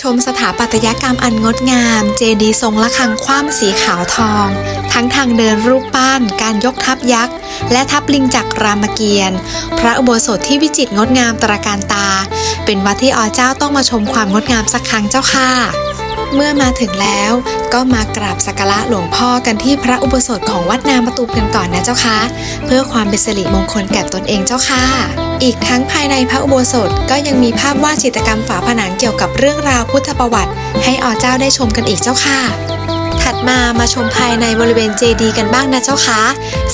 ชมสถาปัตยกรรมอันงดงาม เจดีย์ทรงละคังคว่ำสีขาวทอง ทั้งทางเดินรูปปั้น การยกทัพยักษ์ และทัพลิงจากรามเกียรติ์พระอุโบสถที่วิจิตรงดงามตระการตา เป็นวัดที่อเจ้าต้องมาชมความงดงามสักครั้งเจ้าค่ะ เมื่อมาถึงแล้วก็มากราบสักการะหลวงพ่อกันที่พระอุโบสถของวัดนามประตูกันก่อนนะเจ้าค่ะเพื่อความเป็นสิริมงคลแก่ตนเองเจ้าค่ะ อีกทั้งภายในพระอุโบสถก็ยังมีภาพวาดจิตรกรรมฝาผนังเกี่ยวกับเรื่องราวพุทธประวัติ ให้อเจ้าได้ชมกันอีกเจ้าค่ะถัดมามาชมภายในบริเวณเจดีกันบ้างนะเจ้าคะ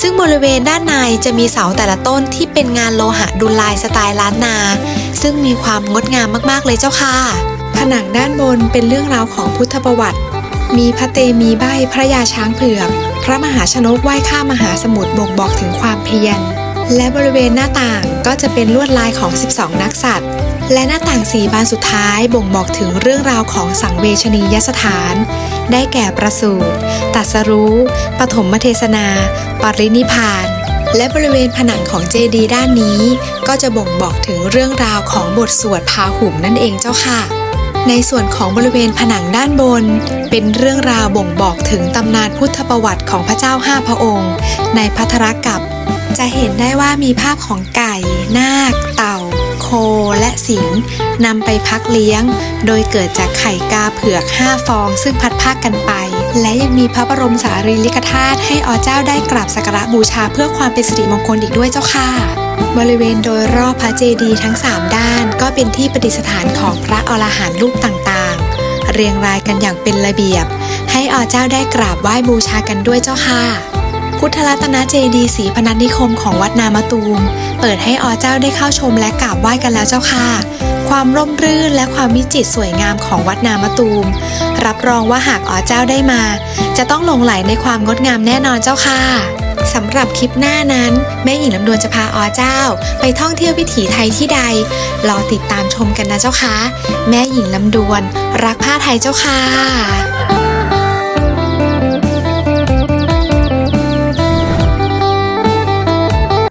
ซึ่งบริเวณด้านในจะมีเสาแต่ละต้นที่เป็นงานโลหะดุลลายสไตล์ล้านนา ซึ่งมีความงดงามมากๆเลยเจ้าค่ะ ผนังด้านบนเป็นเรื่องราวของพุทธประวัติ มีพระเตมีใบพระยาช้างเผือก พระมหาชนกว่ายข้ามมหาสมุทรบ่งบอกถึงความเพียร และบริเวณหน้าต่างก็จะเป็นลวดลายของ 12 นักสัตว์ และหน้าต่างสีบานสุดท้ายบ่งบอกถึงเรื่องราวของสังเวชนียสถาน ได้แก่ประสูติตัสรู้ ปฐมเทศนา ปรินิพานและบริเวณผนังของเจดีย์ด้านนี้ ก็จะบ่งบอกถึงเรื่องราวของบทสวดพาหุงนั่นเองเจ้าค่ะ ในส่วนของบริเวณผนังด้านบน เป็นเรื่องราวบ่งบอกถึงตำนานพุทธประวัติของพระเจ้าห้าพระองค์ ในพัทรกับ จะเห็นได้ว่ามีภาพของไก่ นาค เต่า โคและสิงห์นำไปพักเลี้ยง โดยเกิดจากไข่กาเผือก 5 ฟอง ซึ่งพัดภาคกันไป และยังมีพระบรมสารีริกธาตุให้อเจ้าได้กราบสักการะบูชาเพื่อความเป็นสิริมงคลอีกด้วยเจ้าค่ะ บริเวณโดยรอบพระเจดีย์ทั้ง 3 ด้านก็เป็นที่ประดิษฐานของพระอรหันต์รูปต่างๆ เรียงรายกันอย่างเป็นระเบียบ ให้อเจ้าได้กราบไหว้บูชากันด้วยเจ้าค่ะ พุทธรัตนเจดีย์ศรีพนัสนิคมของวัดนามตูม เปิดให้อเจ้าได้เข้าชมและกราบไหว้กันแล้วเจ้าค่ะ ความร่มรื่นและความวิจิตรสวยงามของวัดนามตูม รับรองว่าหากอเจ้าได้มา จะต้องหลงไหลในความงดงามแน่นอนเจ้าค่ะ สำหรับคลิปหน้านั้น แม่หญิงลำดวนจะพาอ๋อเจ้า ไปท่องเที่ยววิถีไทยที่ใด รอติดตามชมกันนะเจ้าค่ะแม่หญิงลำดวน รักผ้าไทยเจ้าค่ะ